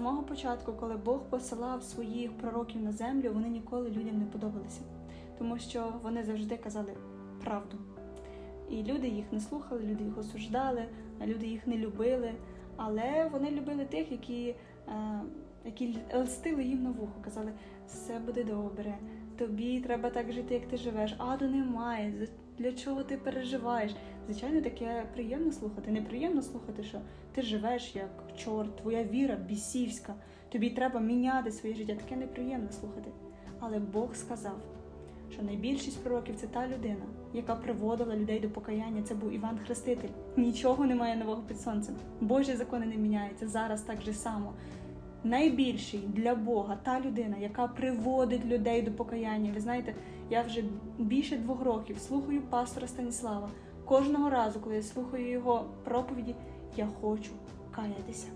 З мого початку, коли Бог посилав своїх пророків на землю, вони ніколи людям не подобалися, тому що вони завжди казали правду. І люди їх не слухали, люди їх осуждали, люди їх не любили. Але вони любили тих, які, е, які льстили їм на вухо, казали, все буде добре, тобі треба так жити, як ти живеш, аду немає. Для чого ти переживаєш? Звичайно, таке приємно слухати. Неприємно слухати, що ти живеш як чорт, твоя віра бісівська, тобі треба міняти своє життя. Таке неприємно слухати. Але Бог сказав, що найбільшість пророків це та людина, яка приводила людей до покаяння. Це був Іван Хреститель. Нічого немає нового під сонцем. Божі закони не міняються. Зараз так же само. Найбільший для Бога та людина, яка приводить людей до покаяння. Ви знаєте, я вже більше двох років слухаю пастора Станіслава. Кожного разу, коли я слухаю його проповіді, я хочу каятися.